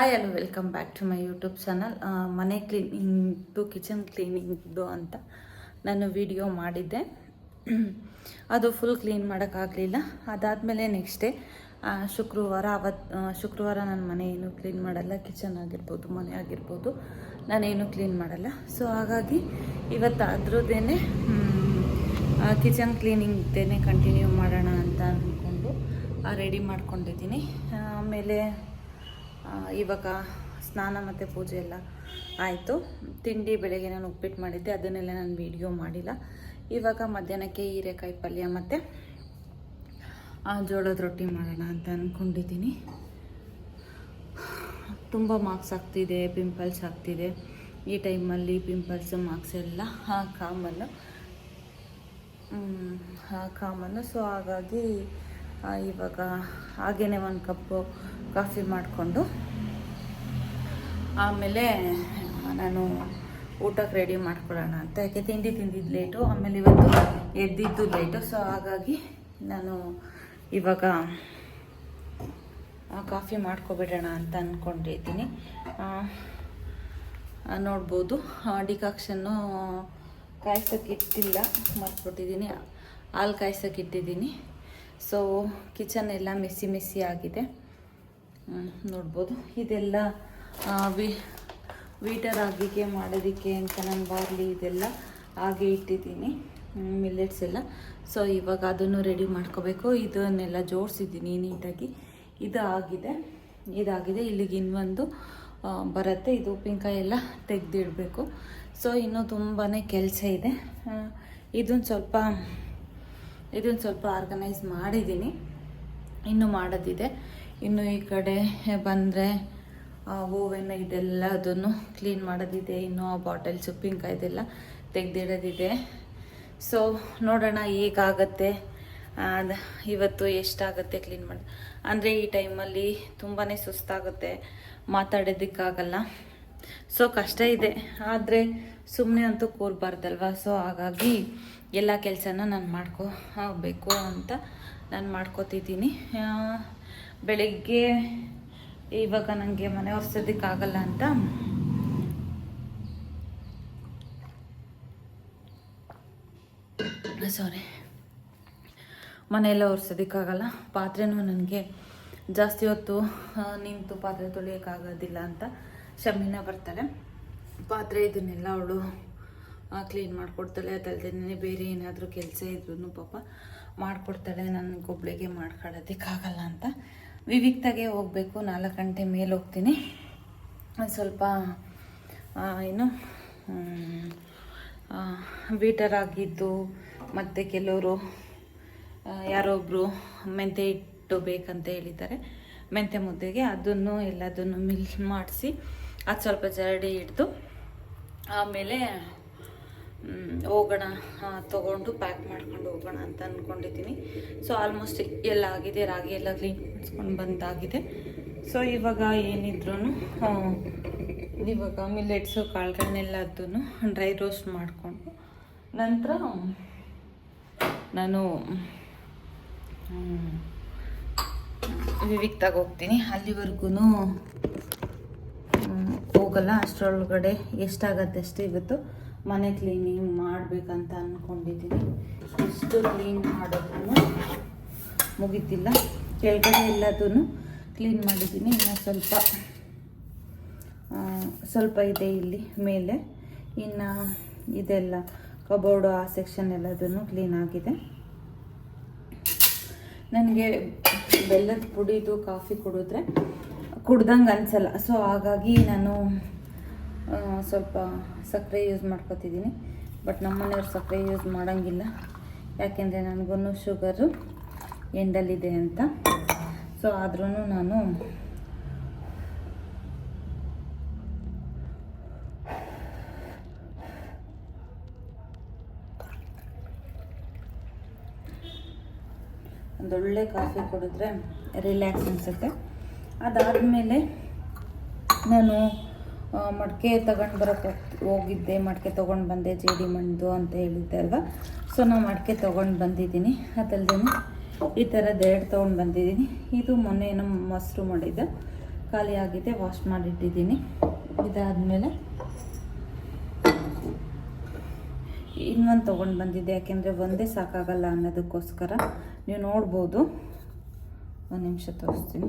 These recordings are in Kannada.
Hi hello welcome back to my YouTube channel ಮನೆ ಕ್ಲೀನಿಂಗ್ದು ಕಿಚನ್ ಕ್ಲೀನಿಂಗ್ದು ಅಂತ ನಾನು ವಿಡಿಯೋ ಮಾಡಿದ್ದೆ. ಅದು ಫುಲ್ ಕ್ಲೀನ್ ಮಾಡೋಕ್ಕಾಗಲಿಲ್ಲ ಅದಾದಮೇಲೆ ನೆಕ್ಸ್ಟ್ ಡೇ ಶುಕ್ರವಾರ ಅವತ್ತು ಶುಕ್ರವಾರ ನನ್ನ ಮನೆ ಏನು ಕ್ಲೀನ್ ಮಾಡಲ್ಲ. ಕಿಚನ್ ಆಗಿರ್ಬೋದು, ಮನೆ ಆಗಿರ್ಬೋದು ನಾನೇನು ಕ್ಲೀನ್ ಮಾಡಲ್ಲ. ಸೊ ಹಾಗಾಗಿ ಇವತ್ತು ಅದ್ರದ್ದೇನೆ ಕಿಚನ್ ಕ್ಲೀನಿಂಗ್ದೇನೆ ಕಂಟಿನ್ಯೂ ಮಾಡೋಣ ಅಂತ ಅಂದ್ಕೊಂಡು ರೆಡಿ ಮಾಡ್ಕೊಂಡಿದ್ದೀನಿ. ಆಮೇಲೆ ಇವಾಗ ಸ್ನಾನ ಮತ್ತು ಪೂಜೆ ಎಲ್ಲ ಆಯಿತು. ತಿಂಡಿ ಬೆಳಗ್ಗೆ ನಾನು ಉಪ್ಪಿಟ್ಟು ಮಾಡಿದ್ದೆ. ಅದನ್ನೆಲ್ಲ ನಾನು ವೀಡಿಯೋ ಮಾಡಿಲ್ಲ. ಇವಾಗ ಮಧ್ಯಾಹ್ನಕ್ಕೆ ಹೀರೆಕಾಯಿ ಪಲ್ಯ ಮತ್ತು ಜೋಳದ ರೊಟ್ಟಿ ಮಾಡೋಣ ಅಂತ ಅಂದ್ಕೊಂಡಿದ್ದೀನಿ ತುಂಬ ಮಾರ್ಕ್ಸ್ ಆಗ್ತಿದೆ ಪಿಂಪಲ್ಸ್ ಆಗ್ತಿದೆ. ಈ ಟೈಮಲ್ಲಿ ಪಿಂಪಲ್ಸ್ ಮಾರ್ಕ್ಸ್ ಎಲ್ಲ ಕಾಮನ್ನು ಕಾಮನ್ನು ಸೊ ಹಾಗಾಗಿ ಇವಾಗ ಹಾಗೇನೆ ಒಂದು ಕಪ್ಪು ಕಾಫಿ ಮಾಡಿಕೊಂಡು ಆಮೇಲೆ ನಾನು ಊಟಕ್ಕೆ ರೆಡಿ ಮಾಡ್ಕೊಳ್ಳೋಣ ಅಂತ. ಯಾಕೆ ತಿಂಡಿ ತಿಂದಿದ್ದು ಲೇಟು ಆಮೇಲೆ ಇವತ್ತು ಎದ್ದಿದ್ದು ಲೇಟು ಸೊ ಹಾಗಾಗಿ ನಾನು ಇವಾಗ ಕಾಫಿ ಮಾಡ್ಕೊಬಿಡೋಣ ಅಂತ ಅಂದ್ಕೊಂಡಿದ್ದೀನಿ ನೋಡ್ಬೋದು. ಡಿಕಾಕ್ಷನ್ನು ಕಾಯ್ಸೋಕೆ ಇಟ್ಟಿಲ್ಲ, ಮರ್ತ್ಬಿಟ್ಟಿದ್ದೀನಿ. ಹಾಲು ಕಾಯ್ಸೋಕೆ ಇಟ್ಟಿದ್ದೀನಿ. ಸೊ ಕಿಚನ್ ಎಲ್ಲ ಮಿಸ್ಸಿ ಮಿಸ್ಸಿ ಆಗಿದೆ. ನೋಡ್ಬೋದು. ಇದೆಲ್ಲ ವಿ, ವೀಟರ್ ಆಗಿಗೆ ಮಾಡೋದಕ್ಕೆ ಅಂತ ನಾನು ಬಾರ್ಲಿ ಇದೆಲ್ಲ ಹಾಗೆ ಇಟ್ಟಿದ್ದೀನಿ ಮಿಲ್ಲೆಟ್ಸ್ ಎಲ್ಲ. ಸೊ ಇವಾಗ ಅದನ್ನು ರೆಡಿ ಮಾಡ್ಕೋಬೇಕು. ಇದನ್ನೆಲ್ಲ ಜೋಡಿಸಿದ್ದೀನಿ ನೀಟಾಗಿ. ಇದು ಆಗಿದೆ. ಇದಾಗಿದೆ. ಇಲ್ಲಿಗೆ ಇನ್ನೊಂದು ಬರುತ್ತೆ. ಇದು ಉಪ್ಪಿನಕಾಯಿ ಎಲ್ಲ ತೆಗೆದಿಡಬೇಕು. ಸೊ ಇನ್ನೂ ತುಂಬಾ ಕೆಲಸ ಇದೆ. ಇದನ್ನು ಸ್ವಲ್ಪ ಇದನ್ನು ಸ್ವಲ್ಪ ಆರ್ಗನೈಸ್ ಮಾಡಿದ್ದೀನಿ. ಇನ್ನು ಮಾಡೋದಿದೆ. ಇನ್ನು ಈ ಕಡೆ ಬಂದರೆ ಓವೆನ್ ಇದೆಲ್ಲ ಅದನ್ನು ಕ್ಲೀನ್ ಮಾಡೋದಿದೆ. ಇನ್ನು ಆ ಬಾಟಲ್ಸ್ ಉಪ್ಪಿನಕಾಯ್ದೆಲ್ಲ ತೆಗೆದಿಡೋದಿದೆ. ಸೊ ನೋಡೋಣ ಹೇಗಾಗತ್ತೆ. ಅದು ಇವತ್ತು ಎಷ್ಟಾಗುತ್ತೆ ಕ್ಲೀನ್ ಮಾಡಿ, ಅಂದರೆ ಈ ಟೈಮಲ್ಲಿ ತುಂಬಾ ಸುಸ್ತಾಗುತ್ತೆ. ಮಾತಾಡೋದಕ್ಕಾಗಲ್ಲ. ಸೊ ಕಷ್ಟ ಇದೆ. ಆದರೆ ಸುಮ್ಮನೆ ಅಂತೂ ಕೂರಬಾರ್ದಲ್ವ? ಸೊ ಹಾಗಾಗಿ ಎಲ್ಲ ಕೆಲಸನ ನಾನು ಮಾಡ್ಕೋಬೇಕು ಅಂತ ನಾನು ಮಾಡ್ಕೋತಿದ್ದೀನಿ. ಬೆಳಿಗ್ಗೆ ಇವಾಗ ನನಗೆ ಮನೆ ಒರೆಸೋದಕ್ಕಾಗಲ್ಲ ಅಂತ. ಸಾರಿ ಮನೆಯೆಲ್ಲ ಒರೆಸೋದಕ್ಕಾಗಲ್ಲ ಪಾತ್ರೆನೂ ನನಗೆ ಜಾಸ್ತಿ ಹೊತ್ತು ನಿಂತು ಪಾತ್ರೆ ತೊಳಿಯೋಕ್ಕಾಗೋದಿಲ್ಲ ಅಂತ ಶಮಿನ ಬರ್ತಾಳೆ. ಪಾತ್ರೆ ಇದನ್ನೆಲ್ಲ ಅವಳು ಕ್ಲೀನ್ ಮಾಡಿಕೊಡ್ತಾಳೆ. ಅದಲ್ದೇ ಬೇರೆ ಏನಾದರೂ ಕೆಲಸ ಇದ್ರೂ ಪಾಪ ಮಾಡಿಕೊಡ್ತಾಳೆ. ಗೊಬ್ಬಳಿಗೆ ಮಾಡ್ಕೊಳ್ಳೋದಕ್ಕಾಗಲ್ಲ ಅಂತ. ವಿವಿಕ್ತಾಗೆ ಹೋಗಬೇಕು, ನಾಲ್ಕು ಗಂಟೆ ಮೇಲೆ ಹೋಗ್ತೀನಿ. ಸ್ವಲ್ಪ ಏನು ಬೀಟರ್ ಆಗಿದ್ದು, ಮತ್ತು ಕೆಲವರು ಯಾರೊಬ್ಬರು ಮೆಂತೆ ಹಿಟ್ಟು ಬೇಕಂತ ಹೇಳಿದ್ದಾರೆ. ಮೆಂತೆ ಮುದ್ದೆಗೆ ಅದನ್ನು, ಎಲ್ಲದನ್ನು ಮಿಲ್ ಮಾಡಿಸಿ, ಅದು ಸ್ವಲ್ಪ ಜರಡಿ ಹಿಡ್ದು, ಆಮೇಲೆ ಹೋಗೋಣ ತೊಗೊಂಡು ಪ್ಯಾಕ್ ಮಾಡ್ಕೊಂಡು ಹೋಗೋಣ ಅಂತ ಅಂದ್ಕೊಂಡಿದ್ದೀನಿ ಸೊ ಆಲ್ಮೋಸ್ಟ್ ಎಲ್ಲ ಆಗಿದೆ, ರಾಗಿ ಎಲ್ಲ ಕ್ಲೀನ್ ಮಾಡಿಸ್ಕೊಂಡು ಬಂದಾಗಿದೆ. ಸೊ ಇವಾಗ ಏನಿದ್ರು ಇವಾಗ ಮಿಲ್ಲೆಟ್ಸು ಕಾಳುಗಳನ್ನೆಲ್ಲ ಅದನ್ನು ಡ್ರೈ ರೋಸ್ಟ್ ಮಾಡಿಕೊಂಡು ನಂತರ, ನಾನು ವಿವಿಕ್ ಹೋಗ್ತೀನಿ. ಅಲ್ಲಿವರೆಗೂ ಹೋಗಲ್ಲ. ಅಷ್ಟರೊಳಗಡೆ ಎಷ್ಟಾಗತ್ತೆ ಅಷ್ಟೇ ಇವತ್ತು ಮನೆ ಕ್ಲೀನಿಂಗ್ ಮಾಡಬೇಕಂತ ಅಂದ್ಕೊಂಡಿದ್ದೀನಿ ಇಷ್ಟು ಕ್ಲೀನ್ ಮಾಡೋದನ್ನು ಮುಗಿತಿಲ್ಲ. ಕೆಳಗಡೆ ಎಲ್ಲದೂ ಕ್ಲೀನ್ ಮಾಡಿದ್ದೀನಿ. ಇನ್ನು ಸ್ವಲ್ಪ ಸ್ವಲ್ಪ ಇದೆ ಇಲ್ಲಿ ಮೇಲೆ. ಇನ್ನು ಇದೆಲ್ಲ ಕಬೋರ್ಡು ಆ ಸೆಕ್ಷನ್ ಎಲ್ಲದನ್ನು ಕ್ಲೀನ್ ಆಗಿದೆ. ನನಗೆ ಬೆಲ್ಲದ ಪುಡಿದು ಕಾಫಿ ಕುಡಿದ್ರೆ ಕುಡ್ದಂಗೆ ಅನಿಸಲ್ಲ. ಸೊ ಹಾಗಾಗಿ ನಾನು ಸ್ವಲ್ಪ ಸಕ್ಕರೆ ಯೂಸ್ ಮಾಡ್ಕೊತಿದ್ದೀನಿ ಬಟ್ ನಮ್ಮ ಮನೆಯವ್ರು ಸಕ್ಕರೆ ಯೂಸ್ ಮಾಡೋಂಗಿಲ್ಲ. ಯಾಕೆಂದರೆ ನನಗೂ ಶುಗರು ಎಂಡಲ್ಲಿದೆ ಅಂತ. ಸೊ ಆದ್ರೂ ನಾನು ಒಂದೊಳ್ಳೆ ಕಾಫಿ ಕುಡಿದ್ರೆ ರಿಲ್ಯಾಕ್ಸ್ ಅನಿಸುತ್ತೆ. ಅದಾದಮೇಲೆ ನಾನು ಮಡಿಕೆ ತಗೊಂಡು ಬರೋಕ್ಕೆ ಹೋಗಿದ್ದೆ, ಮಡಿಕೆ ತೊಗೊಂಡು ಬಂದೆ, ಜೇಡಿ ಮಣ್ಣು ಅಂತ ಹೇಳಿದ್ದೆ ಅಲ್ವಾ? ಸೊ ನಾನು ಮಡಿಕೆ ತೊಗೊಂಡು ಬಂದಿದ್ದೀನಿ ಅದಲ್ಲದೆ ಈ ಥರದ್ದು ಎರಡು ತೊಗೊಂಡು ಬಂದಿದ್ದೀನಿ. ಇದು ಮೊನ್ನೆ ನಮ್ಮ ಮೊಸರು ಮಾಡಿದ್ದೆ. ಖಾಲಿ ವಾಶ್ ಮಾಡಿಟ್ಟಿದ್ದೀನಿ. ಇದಾದಮೇಲೆ ಇನ್ನೊಂದು ತೊಗೊಂಡು ಬಂದಿದ್ದೆ, ಯಾಕೆಂದರೆ ಒಂದೇ ಸಾಕಾಗಲ್ಲ ಅನ್ನೋದಕ್ಕೋಸ್ಕರ. ನೀವು ನೋಡ್ಬೋದು. ಒಂದು ನಿಮಿಷ ತೋರಿಸ್ತೀನಿ.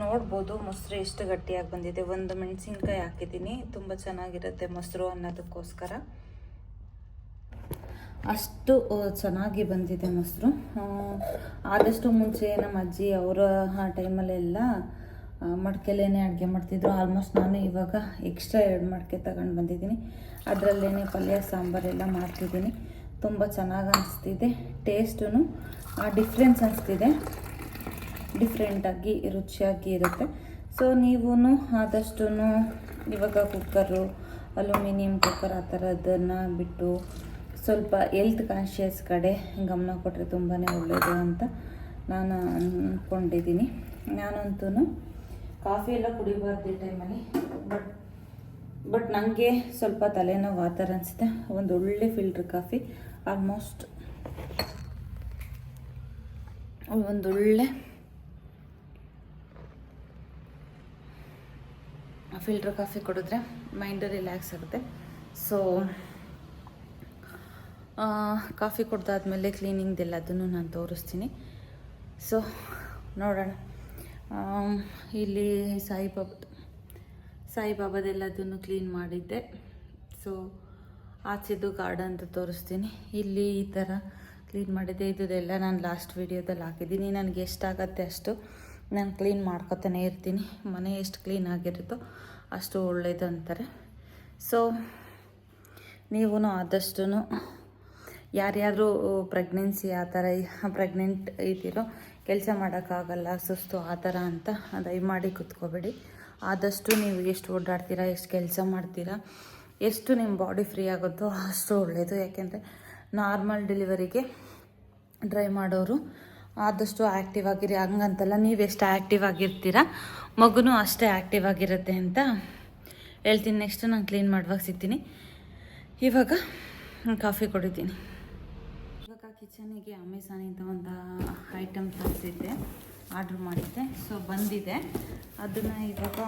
ನೋಡ್ಬೋದು, ಮೊಸರು ಎಷ್ಟು ಗಟ್ಟಿಯಾಗಿ ಬಂದಿದೆ. ಒಂದು ಮೆಣಸಿನ್ಕಾಯಿ ಹಾಕಿದ್ದೀನಿ. ತುಂಬ ಚೆನ್ನಾಗಿರುತ್ತೆ ಮೊಸರು ಅನ್ನೋದಕ್ಕೋಸ್ಕರ. ಅಷ್ಟು ಚೆನ್ನಾಗಿ ಬಂದಿದೆ ಮೊಸರು. ಆದಷ್ಟು ಮುಂಚೆ ನಮ್ಮ ಅಜ್ಜಿ ಅವರ ಟೈಮಲ್ಲೆಲ್ಲ ಮಡಿಕೆಲೇನೆ ಅಡುಗೆ ಮಾಡ್ತಿದ್ರು. ಆಲ್ಮೋಸ್ಟ್ ನಾನು ಇವಾಗ ಎಕ್ಸ್ಟ್ರಾ ಎರಡು ಮಡಿಕೆ ತಗೊಂಡು ಬಂದಿದ್ದೀನಿ. ಅದರಲ್ಲೇ ಪಲ್ಯ ಸಾಂಬಾರೆಲ್ಲ ಮಾಡ್ತಿದ್ದೀನಿ. ತುಂಬ ಚೆನ್ನಾಗಿ ಅನಿಸ್ತಿದೆ. ಟೇಸ್ಟೂ ಡಿಫ್ರೆನ್ಸ್ ಅನಿಸ್ತಿದೆ. ಡಿಫ್ರೆಂಟಾಗಿ ರುಚಿಯಾಗಿ ಇರುತ್ತೆ. ಸೊ ನೀವು ಆದಷ್ಟು ಇವಾಗ ಕುಕ್ಕರು ಅಲ್ಯೂಮಿನಿಯಂ ಕುಕ್ಕರ್ ಆ ಥರದನ್ನು ಬಿಟ್ಟು ಸ್ವಲ್ಪ ಎಲ್ತ್ ಕಾನ್ಷಿಯಸ್ ಕಡೆ ಗಮನ ಕೊಟ್ಟರೆ ತುಂಬಾ ಒಳ್ಳೆಯದು ಅಂತ ನಾನು ಅಂದ್ಕೊಂಡಿದ್ದೀನಿ ನಾನಂತೂ ಕಾಫಿ ಎಲ್ಲ ಕುಡಿಬಾರ್ದು ಈ ಟೈಮಲ್ಲಿ ಬಟ್ ಬಟ್ ನನಗೆ ಸ್ವಲ್ಪ ತಲೆನೋವು ಆ ಥರ ಅನಿಸುತ್ತೆ. ಒಂದು ಒಳ್ಳೆ ಫಿಲ್ಟ್ರ್ ಕಾಫಿ ಆಲ್ಮೋಸ್ಟ್ ಒಂದೊಳ್ಳೆ ಫಿಲ್ಟರ್ ಕಾಫಿ ಕುಡಿದ್ರೆ ಮೈಂಡ್ ರಿಲ್ಯಾಕ್ಸ್ ಆಗುತ್ತೆ. ಸೊ ಕಾಫಿ ಕುಡ್ದಾದ್ಮೇಲೆ ಕ್ಲೀನಿಂಗ್ದೆಲ್ಲದನ್ನು ನಾನು ತೋರಿಸ್ತೀನಿ. ಸೊ ನೋಡೋಣ. ಇಲ್ಲಿ ಸಾಯಿಬಾಬಾ ಸಾಯಿಬಾಬಾದೆಲ್ಲದನ್ನು ಕ್ಲೀನ್ ಮಾಡಿದ್ದೆ. ಸೊ ಆಚೆದು ಅಂತ ತೋರಿಸ್ತೀನಿ. ಇಲ್ಲಿ ಈ ಥರ ಕ್ಲೀನ್ ಮಾಡಿದ್ದೆ. ಇದೆಲ್ಲ ನಾನು ಲಾಸ್ಟ್ ವೀಡಿಯೋದಲ್ಲಿ ಹಾಕಿದ್ದೀನಿ. ನನಗೆ ಎಷ್ಟಾಗತ್ತೆ ಅಷ್ಟು. ನಾನು ಕ್ಲೀನ್ ಮಾಡ್ಕೊತಾನೆ ಇರ್ತೀನಿ. ಮನೆ ಎಷ್ಟು ಕ್ಲೀನ್ ಆಗಿರುತ್ತೋ ಅಷ್ಟು ಒಳ್ಳೇದು ಅಂತಾರೆ. ಸೊ ನೀವು ಆದಷ್ಟು ಯಾರ್ಯಾರು ಪ್ರೆಗ್ನೆನ್ಸಿ ಆ ಥರ ಪ್ರೆಗ್ನೆಂಟ್ ಇದ್ದೀರೋ, ಕೆಲಸ ಮಾಡೋಕ್ಕಾಗಲ್ಲ, ಸುಸ್ತು ಆ ಥರ ಅಂತ ದಯಮಾಡಿ ಕುತ್ಕೋಬೇಡಿ. ಆದಷ್ಟು ನೀವು ಎಷ್ಟು ಓಡಾಡ್ತೀರಾ, ಎಷ್ಟು ಕೆಲಸ ಮಾಡ್ತೀರಾ, ಎಷ್ಟು ನಿಮ್ಮ ಬಾಡಿ ಫ್ರೀ ಆಗುತ್ತೋ ಅಷ್ಟು ಒಳ್ಳೆಯದು ಯಾಕೆಂದರೆ ನಾರ್ಮಲ್ ಡೆಲಿವರಿಗೆ ಡ್ರೈ ಮಾಡೋರು ಆದಷ್ಟು ಆ್ಯಕ್ಟಿವ್ ಆಗಿರಿ. ಹಂಗಂತಲ್ಲ ನೀವೆಷ್ಟು ಆ್ಯಕ್ಟಿವ್ ಆಗಿರ್ತೀರ? ಮಗುನೂ ಅಷ್ಟೇ ಆ್ಯಕ್ಟಿವ್ ಆಗಿರುತ್ತೆ ಅಂತ ಹೇಳ್ತೀನಿ. ನೆಕ್ಸ್ಟ್ ನಾನು ಕ್ಲೀನ್ ಮಾಡುವಾಗ ಸಿಗ್ತೀನಿ. ಇವಾಗ ಕಾಫಿ ಕುಡಿತೀನಿ. ಇವಾಗ ಕಿಚನಿಗೆ ಅಮೆಝಾನಿಂದ ಒಂದು ಐಟಮ್ ತರಿಸಿದ್ದೆ. ಆರ್ಡ್ರ್ ಮಾಡಿದ್ದೆ. ಸೊ ಬಂದಿದೆ. ಅದನ್ನು ಇವಾಗ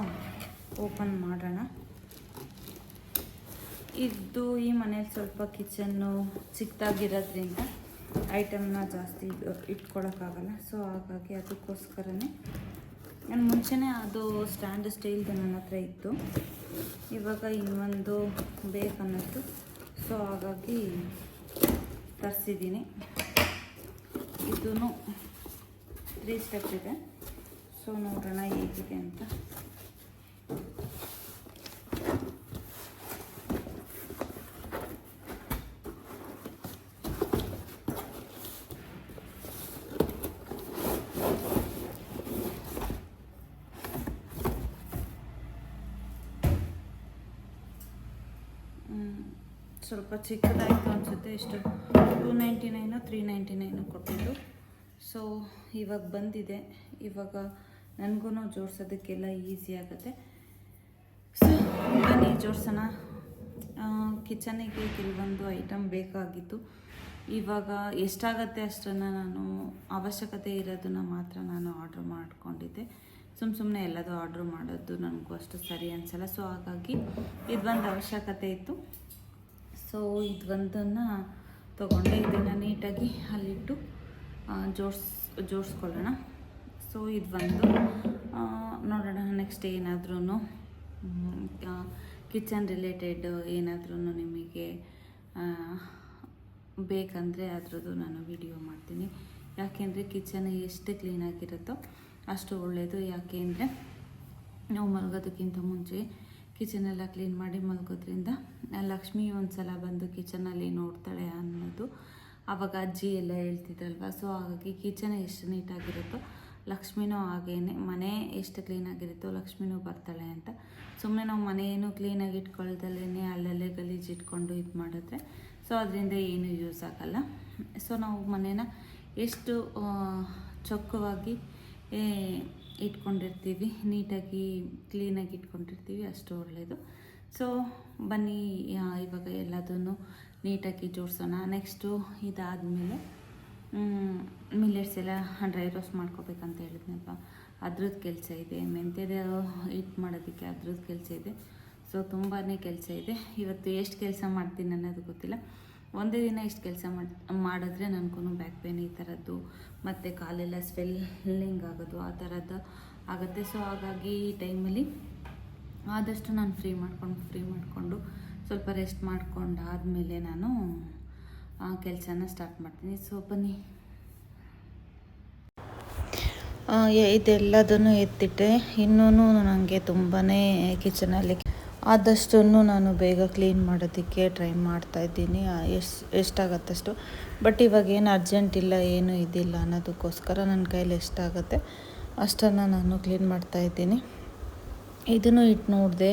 ಓಪನ್ ಮಾಡೋಣ. ಇದು ಈ ಮನೇಲಿ ಸ್ವಲ್ಪ ಕಿಚನ್ನು ಚಿಕ್ಕದಾಗಿರೋದ್ರಿಂದ ಐಟಮ್ನ ಜಾಸ್ತಿ ಇದು ಇಟ್ಕೊಳಕ್ಕಾಗಲ್ಲ. ಸೊ ಹಾಗಾಗಿ ಅದಕ್ಕೋಸ್ಕರನೇ ನಾನು ಮುಂಚೆನೇ ಅದು ಸ್ಟ್ಯಾಂಡ್ ಸ್ಟೈಲ್ದು ನನ್ನ ಹತ್ರ ಇತ್ತು. ಇವಾಗ ಇನ್ನೊಂದು ಬೇಕನ್ನೋದು ಸೊ ಹಾಗಾಗಿ ತರಿಸಿದ್ದೀನಿ. ಇದೂ ತ್ರೀ ಸ್ಟೆಪ್ ಇದೆ. ಸೊ ನೋಡೋಣ ಹೇಗಿದೆ ಅಂತ. ಸ್ವಲ್ಪ ಚಿಕ್ಕದಾಯಿತು ಅನಿಸುತ್ತೆ. ಎಷ್ಟು two ninety nine three ninety nine ಕೊಟ್ಟಿದ್ದು. ಸೊ ಇವಾಗ ಬಂದಿದೆ. ಇವಾಗ ನನಗೂ ಜೋಡ್ಸೋದಕ್ಕೆಲ್ಲ ಈಸಿ ಆಗುತ್ತೆ. ಸೊ ಬನ್ನಿ, ಜೋಡ್ಸೋಣ. ಕಿಚನಿಗೆ ಕೆಲವೊಂದು ಐಟಮ್ ಬೇಕಾಗಿತ್ತು. ಇವಾಗ ಎಷ್ಟಾಗತ್ತೆ ಅಷ್ಟನ್ನು ನಾನು ಅವಶ್ಯಕತೆ ಇರೋದನ್ನು ಮಾತ್ರ ನಾನು ಆರ್ಡ್ರ್ ಮಾಡ್ಕೊಂಡಿದ್ದೆ. ಸುಮ್ಮ ಸುಮ್ಮನೆ ಎಲ್ಲದೂ ಆರ್ಡ್ರ್ ಮಾಡೋದು ನನಗೂ ಅಷ್ಟು ಸರಿ ಅನಿಸಲ್ಲ. ಸೊ ಹಾಗಾಗಿ ಇದು ಒಂದು ಅವಶ್ಯಕತೆ ಇತ್ತು. ಸೊ ಇದೊಂದನ್ನು ತೊಗೊಂಡೆ ಇದನ್ನು ನೀಟಾಗಿ ಅಲ್ಲಿಟ್ಟು ಜೋಡ್ಸ್, ಜೋಡಿಸ್ಕೊಳ್ಳೋಣ. ಸೊ ಇದು ಬಂದು ನೋಡೋಣ ನೆಕ್ಸ್ಟ್ ಏನಾದ್ರೂ ಕಿಚನ್ ರಿಲೇಟೆಡ್ ಏನಾದ್ರೂ ನಿಮಗೆ ಬೇಕಂದರೆ ಅದರದ್ದು ನಾನು ವಿಡಿಯೋ ಮಾಡ್ತೀನಿ. ಯಾಕೆಂದರೆ ಕಿಚನ್ ಎಷ್ಟು ಕ್ಲೀನಾಗಿರುತ್ತೋ ಅಷ್ಟು ಒಳ್ಳೆಯದು ಯಾಕೆ ಅಂದರೆ ನಾವು ಮಲಗೋದಕ್ಕಿಂತ ಮುಂಚೆ ಕಿಚನೆಲ್ಲ ಕ್ಲೀನ್ ಮಾಡಿ ಮಲಗೋದ್ರಿಂದ ಲಕ್ಷ್ಮಿ ಒಂದ್ಸಲ ಬಂದು ಕಿಚನಲ್ಲಿ ನೋಡ್ತಾಳೆ ಅನ್ನೋದು ಆವಾಗ ಅಜ್ಜಿ ಎಲ್ಲ ಹೇಳ್ತಿದ್ರಲ್ವ? ಸೊ ಹಾಗಾಗಿ ಕಿಚನ್ ಎಷ್ಟು ನೀಟಾಗಿರುತ್ತೋ, ಲಕ್ಷ್ಮಿನೂ ಹಾಗೇನೆ. ಮನೆ ಎಷ್ಟು ಕ್ಲೀನಾಗಿರುತ್ತೋ, ಲಕ್ಷ್ಮಿನೂ ಬರ್ತಾಳೆ ಅಂತ. ಸುಮ್ಮನೆ ನಾವು ಮನೆಯೇನು ಕ್ಲೀನಾಗಿ ಇಟ್ಕೊಳ್ದಲ್ಲೇ ಅಲ್ಲಲ್ಲೇ ಗಲೀಜು ಇಟ್ಕೊಂಡು ಇದು ಮಾಡಿದ್ರೆ. ಸೊ ಅದರಿಂದ ಏನು ಯೂಸ್ ಆಗಲ್ಲ. ಸೊ ನಾವು ಮನೇನ ಎಷ್ಟು ಚೊಕ್ಕವಾಗಿ ಇಟ್ಕೊಂಡಿರ್ತೀವಿ, ನೀಟಾಗಿ, ಕ್ಲೀನಾಗಿ ಇಟ್ಕೊಂಡಿರ್ತೀವಿ ಅಷ್ಟು ಒಳ್ಳೆಯದು ಸೊ ಬನ್ನಿ ಇವಾಗ ಎಲ್ಲದನ್ನು ನೀಟಾಗಿ ಜೋಡಿಸೋಣ. ನೆಕ್ಸ್ಟು ಇದಾದಮೇಲೆ ಮಿಲ್ಲೆಟ್ಸ್ ಎಲ್ಲ ಡ್ರೈ ರೋಸ್ಟ್ ಮಾಡ್ಕೋಬೇಕಂತ ಹೇಳಿದ್ನಪ್ಪ ಅದ್ರದ್ದು ಕೆಲಸ ಇದೆ. ಮೆಂತ್ಯದ ಹಿಟ್ ಮಾಡೋದಕ್ಕೆ ಅದ್ರದ್ದು ಕೆಲಸ ಇದೆ. ಸೊ ತುಂಬಾ ಕೆಲಸ ಇದೆ. ಇವತ್ತು ಎಷ್ಟು ಕೆಲಸ ಮಾಡ್ತೀನಿ ಅನ್ನೋದು ಗೊತ್ತಿಲ್ಲ. ಒಂದೇ ದಿನ ಇಷ್ಟು ಕೆಲಸ ಮಾಡಿ, ಮಾಡಿದ್ರೆ ನನಗೂ ಬ್ಯಾಕ್ ಪೇನ್ ಈ ಥರದ್ದು ಮತ್ತು ಕಾಲೆಲ್ಲ ಸ್ವೆಲ್ಲಿಂಗ್ ಆಗೋದು ಆ ಥರದ್ದು ಆಗುತ್ತೆ. ಸೊ ಹಾಗಾಗಿ ಈ ಟೈಮಲ್ಲಿ ಆದಷ್ಟು ನಾನು ಫ್ರೀ ಮಾಡ್ಕೊಂಡು ಫ್ರೀ ಮಾಡಿಕೊಂಡು ಸ್ವಲ್ಪ ರೆಸ್ಟ್ ಮಾಡ್ಕೊಂಡಾದಮೇಲೆ ನಾನು ನಾನು ಕೆಲಸನ ಸ್ಟಾರ್ಟ್ ಮಾಡ್ತೀನಿ. ಸೊ ಬನ್ನಿ. ಆ, ಇದೆಲ್ಲದನ್ನು ಎತ್ತಿಟ್ಟೆ. ಇನ್ನೂ ನನಗೆ ತುಂಬಾ ಕಿಚನಲ್ಲಿ ಆದಷ್ಟು ನಾನು ಬೇಗ ಕ್ಲೀನ್ ಮಾಡೋದಕ್ಕೆ ಟ್ರೈ ಮಾಡ್ತಾ ಇದ್ದೀನಿ. ಎಷ್ಟು ಎಷ್ಟಾಗತ್ತಷ್ಟು. ಬಟ್ ಇವಾಗ ಏನು ಅರ್ಜೆಂಟ್ ಇಲ್ಲ ಏನೂ ಇದಿಲ್ಲ ಅನ್ನೋದಕ್ಕೋಸ್ಕರ ನನ್ನ ಕೈಲಿ ಎಷ್ಟಾಗುತ್ತೆ ಅಷ್ಟನ್ನು ನಾನು ಕ್ಲೀನ್ ಮಾಡ್ತಾ ಇದ್ದೀನಿ. ಇದನ್ನು ಇಟ್ಟು ನೋಡಿದೆ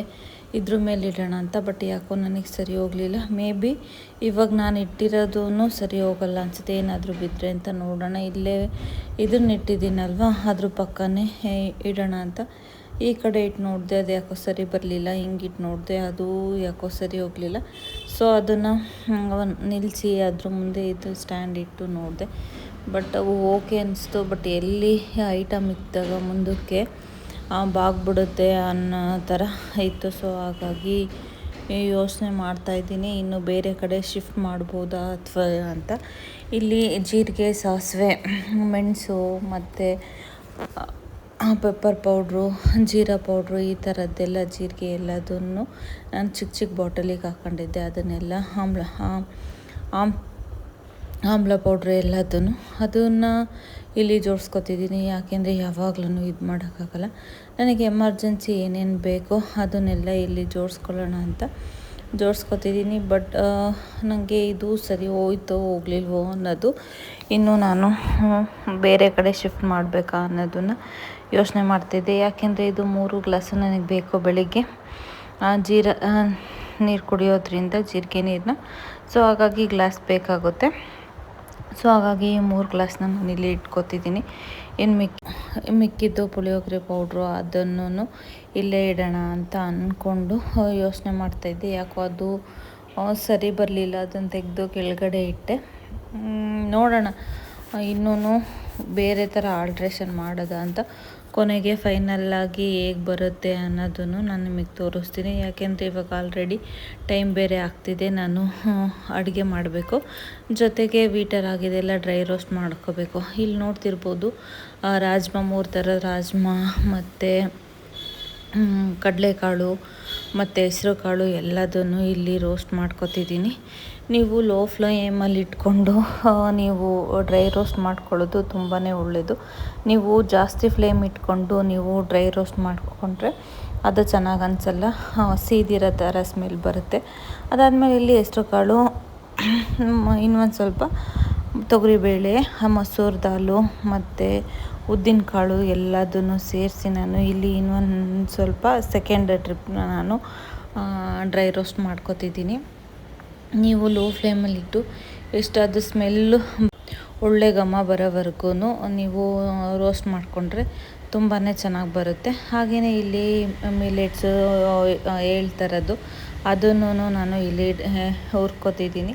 ಇದ್ರ ಮೇಲೆ ಇಡೋಣ ಅಂತ ಬಟ್ ಯಾಕೋ ನನಗೆ ಸರಿ ಹೋಗಲಿಲ್ಲ. ಮೇ ಬಿ ಇವಾಗ ನಾನು ಇಟ್ಟಿರೋದೂ ಸರಿ ಹೋಗಲ್ಲ ಅನಿಸುತ್ತೆ. ಏನಾದರೂ ಬಿದ್ದರೆ ಅಂತ ನೋಡೋಣ. ಇಲ್ಲೇ ಇದನ್ನ ಇಟ್ಟಿದ್ದೀನಲ್ವ, ಅದ್ರ ಪಕ್ಕನೇ ಇಡೋಣ ಅಂತ. ಈ ಕಡೆ ಇಟ್ಟು ನೋಡಿದೆ, ಅದು ಯಾಕೋ ಸರಿ ಬರಲಿಲ್ಲ. ಹಿಂಗೆ ಇಟ್ಟು ನೋಡಿದೆ, ಅದು ಯಾಕೋ ಸರಿ ಹೋಗಲಿಲ್ಲ. ಸೊ ಅದನ್ನು ನಿಲ್ಲಿಸಿ ಅದ್ರ ಮುಂದೆ ಇದು ಸ್ಟ್ಯಾಂಡ್ ಇಟ್ಟು ನೋಡಿದೆ. ಬಟ್ ಅವು ಓಕೆ ಅನಿಸ್ತು. ಬಟ್ ಎಲ್ಲಿ ಐಟಮ್ ಇದ್ದಾಗ ಮುಂದಕ್ಕೆ ಬಾಗ್ಬಿಡುತ್ತೆ ಅನ್ನೋ ಥರ ಇತ್ತು. ಸೊ ಹಾಗಾಗಿ ಯೋಚನೆ ಮಾಡ್ತಾಯಿದ್ದೀನಿ ಇನ್ನು ಬೇರೆ ಕಡೆ ಶಿಫ್ಟ್ ಮಾಡ್ಬೋದಾ ಅಥವಾ ಅಂತ. ಇಲ್ಲಿ ಜೀರಿಗೆ, ಸಾಸಿವೆ, ಮೆಣಸು ಮತ್ತು ಪೆಪ್ಪರ್ ಪೌಡ್ರು ಜೀರಾ ಪೌಡ್ರು ಈ ಥರದ್ದೆಲ್ಲ ಜೀರಿಗೆ ಎಲ್ಲದನ್ನು ನಾನು ಚಿಕ್ಕ ಚಿಕ್ಕ ಬಾಟಲಿಗೆ ಹಾಕ್ಕೊಂಡಿದ್ದೆ ಅದನ್ನೆಲ್ಲ ಆಮ್ಲ ಆಮ್- ಆಮ್ ಆಮ್ಲ ಪೌಡ್ರ್ ಎಲ್ಲದನ್ನು. ಅದನ್ನು ಇಲ್ಲಿ ಜೋಡಿಸ್ಕೊತಿದ್ದೀನಿ. ಯಾಕೆಂದರೆ ಯಾವಾಗಲೂ ಇದು ಮಾಡೋಕ್ಕಾಗಲ್ಲ. ನನಗೆ ಎಮರ್ಜೆನ್ಸಿ ಏನೇನು ಬೇಕೋ ಅದನ್ನೆಲ್ಲ ಇಲ್ಲಿ ಜೋಡಿಸ್ಕೊಳ್ಳೋಣ ಅಂತ ಜೋಡಿಸ್ಕೊತಿದ್ದೀನಿ. ಬಟ್ ನನಗೆ ಇದು ಸರಿ ಹೋಯ್ತೋ ಹೋಗ್ಲಿಲ್ವೋ ಅನ್ನೋದು ಇನ್ನು ನಾನು ಬೇರೆ ಕಡೆ ಶಿಫ್ಟ್ ಮಾಡಬೇಕಾ ಅನ್ನೋದನ್ನು ಯೋಚನೆ ಮಾಡ್ತಿದ್ದೆ. ಯಾಕೆಂದರೆ ಇದು ಮೂರು ಗ್ಲಾಸು ನನಗೆ ಬೇಕು ಬೆಳಿಗ್ಗೆ. ಜೀರ ನೀರು ಕುಡಿಯೋದ್ರಿಂದ ಜೀರಿಗೆ ನೀರನ್ನ ಸೊ, ಹಾಗಾಗಿ ಗ್ಲಾಸ್ ಬೇಕಾಗುತ್ತೆ. ಸೊ ಹಾಗಾಗಿ ಮೂರು ಗ್ಲಾಸ್ನ ನಾನು ಇಲ್ಲಿ ಇಟ್ಕೊತಿದ್ದೀನಿ. ಇನ್ನು ಮಿಕ್ಕಿ ಮಿಕ್ಕಿದ್ದು ಪುಳಿಯೋಗರೆ ಪೌಡ್ರು ಅದನ್ನು ಇಲ್ಲೇ ಇಡೋಣ ಅಂತ ಅಂದ್ಕೊಂಡು ಯೋಚನೆ ಮಾಡ್ತಾಯಿದ್ದೆ ಯಾಕೋ ಅದು ಸರಿ ಬರಲಿಲ್ಲ. ಅದನ್ನು ತೆಗೆದು ಕೆಳಗಡೆ ಇಟ್ಟೆ. ನೋಡೋಣ. ಇನ್ನೂ ಬೇರೆ ಥರ ಆಲ್ಟ್ರೇಷನ್ ಮಾಡೋದ ಅಂತ ಕೊನೆಗೆ ಫೈನಲ್ಲಾಗಿ ಹೇಗೆ ಬರುತ್ತೆ ಅನ್ನೋದನ್ನು ನಾನು ನಿಮಗೆ ತೋರಿಸ್ತೀನಿ. ಯಾಕೆಂದರೆ ಇವಾಗ ಆಲ್ರೆಡಿ ಟೈಮ್ ಬೇರೆ ಆಗ್ತಿದೆ, ನಾನು ಅಡುಗೆ ಮಾಡಬೇಕು. ಜೊತೆಗೆ ವೀಟರ್ ಆಗಿದೆ, ಎಲ್ಲ ಡ್ರೈ ರೋಸ್ಟ್ ಮಾಡ್ಕೋಬೇಕು. ಇಲ್ಲಿ ನೋಡ್ತಿರ್ಬೋದು ರಾಜ್ಮಾ, ಮೂರು ಥರದ ರಾಜ್ಮಾ, ಮತ್ತು ಕಡಲೆಕಾಳು, ಮತ್ತು ಹೆಸರು ಕಾಳು ಎಲ್ಲದನ್ನು ಇಲ್ಲಿ ರೋಸ್ಟ್ ಮಾಡ್ಕೊತಿದ್ದೀನಿ. ನೀವು ಲೋ ಫ್ಲೇಮಲ್ಲಿ ಇಟ್ಕೊಂಡು ನೀವು ಡ್ರೈ ರೋಸ್ಟ್ ಮಾಡ್ಕೊಳ್ಳೋದು ತುಂಬಾ ಒಳ್ಳೆಯದು ನೀವು ಜಾಸ್ತಿ ಫ್ಲೇಮ್ ಇಟ್ಕೊಂಡು ನೀವು ಡ್ರೈ ರೋಸ್ಟ್ ಮಾಡಿಕೊಂಡ್ರೆ ಅದು ಚೆನ್ನಾಗಿ ಅನಿಸಲ್ಲ. ಸೀದಿರೋ ಥರ ಸ್ಮೆಲ್ ಬರುತ್ತೆ. ಅದಾದಮೇಲೆ ಇಲ್ಲಿ ಹೆಸ್ರು ಕಾಳು, ಇನ್ನೊಂದು ಸ್ವಲ್ಪ ತೊಗರಿಬೇಳೆ ಮಸೂರ್ ದಾಲು ಮತ್ತು ಉದ್ದಿನ ಕಾಳು ಎಲ್ಲದನ್ನು ಸೇರಿಸಿ ನಾನು ಇಲ್ಲಿ ಇನ್ನೊಂದು ಸ್ವಲ್ಪ ಸೆಕೆಂಡ್ ಟ್ರಿಪ್ನ ನಾನು ಡ್ರೈ ರೋಸ್ಟ್ ಮಾಡ್ಕೊತಿದ್ದೀನಿ. ನೀವು ಲೋ ಫ್ಲೇಮಲ್ಲಿಟ್ಟು ಅದು ಸ್ಮೆಲ್ಲು ಒಳ್ಳೆ ಘಮ ಬರೋವರೆಗೂ ನೀವು ರೋಸ್ಟ್ ಮಾಡಿಕೊಂಡ್ರೆ ತುಂಬಾ ಚೆನ್ನಾಗಿ ಬರುತ್ತೆ. ಹಾಗೆಯೇ ಇಲ್ಲಿ ಮಿಲೆಟ್ಸು ಹೇಳ್ತಾರದು ಅದನ್ನು ನಾನು ಇಲ್ಲಿ ಹುರ್ಕೊತಿದ್ದೀನಿ.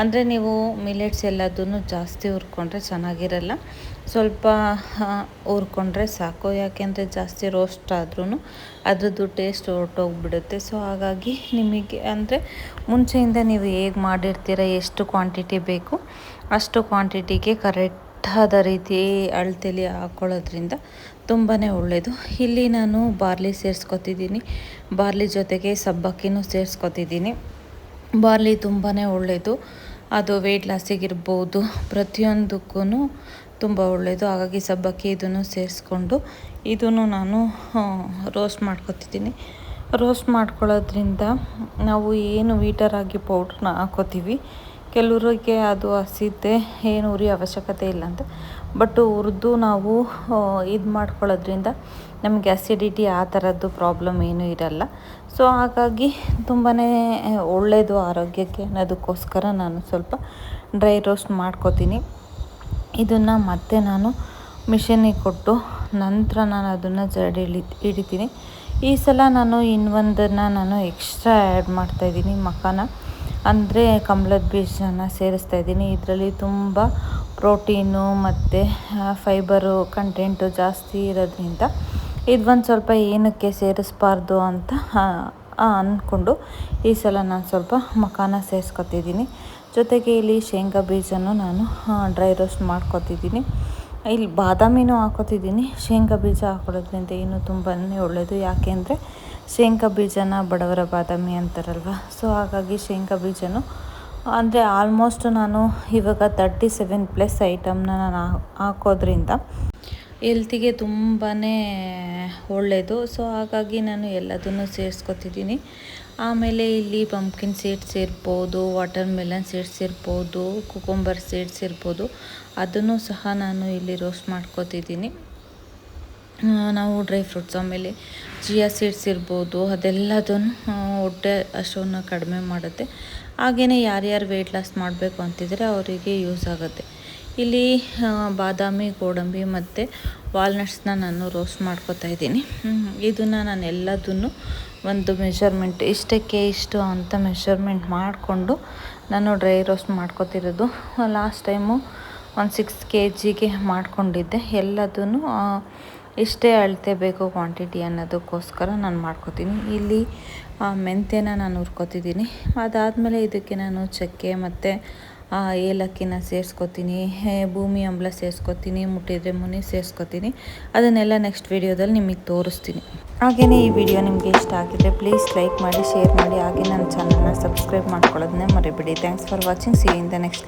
ಅಂದರೆ ನೀವು ಮಿಲೆಟ್ಸ್ ಎಲ್ಲದನ್ನು ಜಾಸ್ತಿ ಹುರ್ಕೊಂಡ್ರೆ ಚೆನ್ನಾಗಿರಲ್ಲ. ಸ್ವಲ್ಪ ಹುರ್ಕೊಂಡ್ರೆ ಸಾಕು. ಯಾಕೆಂದರೆ ಜಾಸ್ತಿ ರೋಸ್ಟ್ ಆದ್ರೂ ಅದರದ್ದು ಟೇಸ್ಟ್ ಹೊರಟೋಗ್ಬಿಡುತ್ತೆ. ಸೊ ಹಾಗಾಗಿ ನಿಮಗೆ ಅಂದರೆ ಮುಂಚೆಯಿಂದ ನೀವು ಹೇಗೆ ಮಾಡಿರ್ತೀರ, ಎಷ್ಟು ಕ್ವಾಂಟಿಟಿ ಬೇಕು, ಅಷ್ಟು ಕ್ವಾಂಟಿಟಿಗೆ ಕರೆಕ್ಟಾದ ರೀತಿ ಅಳತೆಲಿ ಹಾಕ್ಕೊಳ್ಳೋದ್ರಿಂದ ತುಂಬಾ ಒಳ್ಳೆಯದು ಇಲ್ಲಿ ನಾನು ಬಾರ್ಲಿ ಸೇರಿಸ್ಕೊತಿದ್ದೀನಿ. ಬಾರ್ಲಿ ಜೊತೆಗೆ ಸಬ್ಬಕ್ಕಿನೂ ಸೇರಿಸ್ಕೊತಿದ್ದೀನಿ. ಬಾರ್ಲಿ ತುಂಬಾ ಒಳ್ಳೆಯದು ಅದು ವೆಯ್ಟ್ ಲಾಸಿಗಿರ್ಬೋದು ಪ್ರತಿಯೊಂದಕ್ಕೂ ತುಂಬ ಒಳ್ಳೆಯದು ಹಾಗಾಗಿ ಸಬ್ಬಕ್ಕಿ ಇದನ್ನು ಸೇರಿಸ್ಕೊಂಡು ಇದನ್ನು ನಾನು ರೋಸ್ಟ್ ಮಾಡ್ಕೊತಿದ್ದೀನಿ. ರೋಸ್ಟ್ ಮಾಡ್ಕೊಳ್ಳೋದ್ರಿಂದ ನಾವು ಏನು ವೀಟರಾಗಿ ಪೌಡ್ರನ್ನ ಹಾಕೋತೀವಿ. ಕೆಲವರಿಗೆ ಅದು ಹಸಿದ್ದೆ ಏನು ಉರಿ ಅವಶ್ಯಕತೆ ಇಲ್ಲ ಅಂತ. ಬಟ್ ಉರಿದು ನಾವು ಇದು ಮಾಡ್ಕೊಳ್ಳೋದ್ರಿಂದ ನಮಗೆ ಅಸಿಡಿಟಿ ಆ ಥರದ್ದು ಪ್ರಾಬ್ಲಮ್ ಏನೂ ಇರಲ್ಲ. ಸೊ ಹಾಗಾಗಿ ತುಂಬಾ ಒಳ್ಳೆಯದು ಆರೋಗ್ಯಕ್ಕೆ ಅನ್ನೋದಕ್ಕೋಸ್ಕರ ನಾನು ಸ್ವಲ್ಪ ಡ್ರೈ ರೋಸ್ಟ್ ಮಾಡ್ಕೊತೀನಿ. ಇದನ್ನು ಮತ್ತೆ ನಾನು ಮಿಷನಿಗೆ ಕೊಟ್ಟು ನಂತರ ನಾನು ಅದನ್ನು ಜಡಿ ಇಳಿ ಹಿಡಿತೀನಿ ಈ ಸಲ ನಾನು ಇನ್ನೊಂದನ್ನು ನಾನು ಎಕ್ಸ್ಟ್ರಾ ಆ್ಯಡ್ ಮಾಡ್ತಾಯಿದ್ದೀನಿ ಮಖಾನ. ಅಂದರೆ ಕಮಲದ ಬೀಜನ ಸೇರಿಸ್ತಾ ಇದ್ದೀನಿ. ಇದರಲ್ಲಿ ತುಂಬ ಪ್ರೋಟೀನು ಮತ್ತು ಫೈಬರು ಕಂಟೆಂಟು ಜಾಸ್ತಿ ಇರೋದ್ರಿಂದ ಇದು ಒಂದು ಸ್ವಲ್ಪ ಏನಕ್ಕೆ ಸೇರಿಸ್ಬಾರ್ದು ಅಂತ ಅಂದ್ಕೊಂಡು ಈ ಸಲ ನಾನು ಸ್ವಲ್ಪ ಮಖಾನ ಸೇರಿಸ್ಕೊತಿದ್ದೀನಿ. ಜೊತೆಗೆ ಇಲ್ಲಿ ಶೇಂಗಾ ಬೀಜನೂ ನಾನು ಡ್ರೈ ರೋಸ್ಟ್ ಮಾಡ್ಕೊತಿದ್ದೀನಿ. ಇಲ್ಲಿ ಬಾದಾಮಿನೂ ಹಾಕೋತಿದ್ದೀನಿ. ಶೇಂಗಾ ಬೀಜ ಹಾಕೊಳ್ಳೋದ್ರಿಂದ ಇನ್ನೂ ತುಂಬಾ ಒಳ್ಳೆಯದು ಯಾಕೆಂದರೆ ಶೇಂಗಾ ಬೀಜನ ಬಡವರ ಬಾದಾಮಿ ಅಂತಾರಲ್ವ? ಸೊ ಹಾಗಾಗಿ ಶೇಂಗಾ ಬೀಜನೂ, ಅಂದರೆ ಆಲ್ಮೋಸ್ಟ್ ನಾನು ಇವಾಗ ತರ್ಟಿ ಸೆವೆನ್ ಪ್ಲಸ್ ಐಟಮ್ನ ನಾನು ಹಾಕೋದ್ರಿಂದ ಹೆಲ್ತಿಗೆ ತುಂಬಾ ಒಳ್ಳೆಯದು ಸೊ ಹಾಗಾಗಿ ನಾನು ಎಲ್ಲದನ್ನು ಸೇರಿಸ್ಕೊತಿದ್ದೀನಿ. ಆಮೇಲೆ ಇಲ್ಲಿ ಪಂಪ್ಕಿನ್ ಸೀಡ್ಸ್ ಇರ್ಬೋದು ವಾಟರ್ ಮೆಲನ್ ಸೀಡ್ಸ್ ಇರ್ಬೋದು ಕುಕುಂಬರ್ ಸೀಡ್ಸ್ ಇರ್ಬೋದು. ಅದನ್ನು ಸಹ ನಾನು ಇಲ್ಲಿ ರೋಸ್ಟ್ ಮಾಡ್ಕೋತಿದ್ದೀನಿ. ನಾವು ಡ್ರೈ ಫ್ರೂಟ್ಸ್ ಆಮೇಲೆ ಚಿಯಾ ಸೀಡ್ಸ್ ಇರ್ಬೋದು. ಅದೆಲ್ಲದನ್ನು ಹೊಟ್ಟೆ ಹಶುವನ್ನ ಕಡಿಮೆ ಮಾಡುತ್ತೆ. ಹಾಗೆಯೇ ಯಾರ್ಯಾರು ವೆಯ್ಟ್ ಲಾಸ್ ಮಾಡಬೇಕು ಅಂತಿದ್ರೆ ಅವರಿಗೆ ಯೂಸ್ ಆಗುತ್ತೆ. ಇಲ್ಲಿ ಬಾದಾಮಿ, ಗೋಡಂಬಿ ಮತ್ತು ವಾಲ್ನಟ್ಸ್ನ ನಾನು ರೋಸ್ಟ್ ಮಾಡ್ಕೋತಾ ಇದ್ದೀನಿ. ಇದನ್ನು ನಾನು ಎಲ್ಲದನ್ನು ಒಂದು ಮೆಷರ್ಮೆಂಟ್ ಇಷ್ಟಕ್ಕೆ ಇಷ್ಟು ಅಂತ ಮೆಷರ್ಮೆಂಟ್ ಮಾಡಿಕೊಂಡು ನಾನು ಡ್ರೈ ರೋಸ್ಟ್ ಮಾಡ್ಕೋತಿರೋದು. ಲಾಸ್ಟ್ ಟೈಮು ಒಂದು ಸಿಕ್ಸ್ ಕೆ ಜಿಗೆ ಮಾಡ್ಕೊಂಡಿದ್ದೆ. ಎಲ್ಲದನ್ನು ಇಷ್ಟೇ ಅಳತೆ ಬೇಕು ಕ್ವಾಂಟಿಟಿ ಅನ್ನೋದಕ್ಕೋಸ್ಕರ ನಾನು ಮಾಡ್ಕೋತೀನಿ. ಇಲ್ಲಿ ಮೆಂತ್ಯನ ನಾನು ಹುರ್ಕೋತಿದ್ದೀನಿ. ಅದಾದಮೇಲೆ ಇದಕ್ಕೆ ನಾನು ಚಕ್ಕೆ ಮತ್ತು ಏಲಕ್ಕಿನ ಸೇರಿಸ್ಕೊತೀನಿ ಭೂಮಿ ಅಂಬಲ ಸೇರಿಸ್ಕೊತೀನಿ, ಮುಟ್ಟಿದ್ರೆ ಮುನಿ ಸೇರಿಸ್ಕೊತೀನಿ. ಅದನ್ನೆಲ್ಲ ನೆಕ್ಸ್ಟ್ ವೀಡಿಯೋದಲ್ಲಿ ನಿಮಗೆ ತೋರಿಸ್ತೀನಿ. ಹಾಗೆಯೇ ಈ ವಿಡಿಯೋ ನಿಮಗೆ ಇಷ್ಟ ಆಗಿದ್ರೆ ಪ್ಲೀಸ್ ಲೈಕ್ ಮಾಡಿ ಶೇರ್ ಮಾಡಿ. ಹಾಗೆ ನನ್ನ ಚಾನಲ್ನ ಸಬ್ಸ್ಕ್ರೈಬ್ ಮಾಡ್ಕೊಳ್ಳೋದನ್ನೇ ಮರಿಬೇಡಿ. Thanks for watching see in the next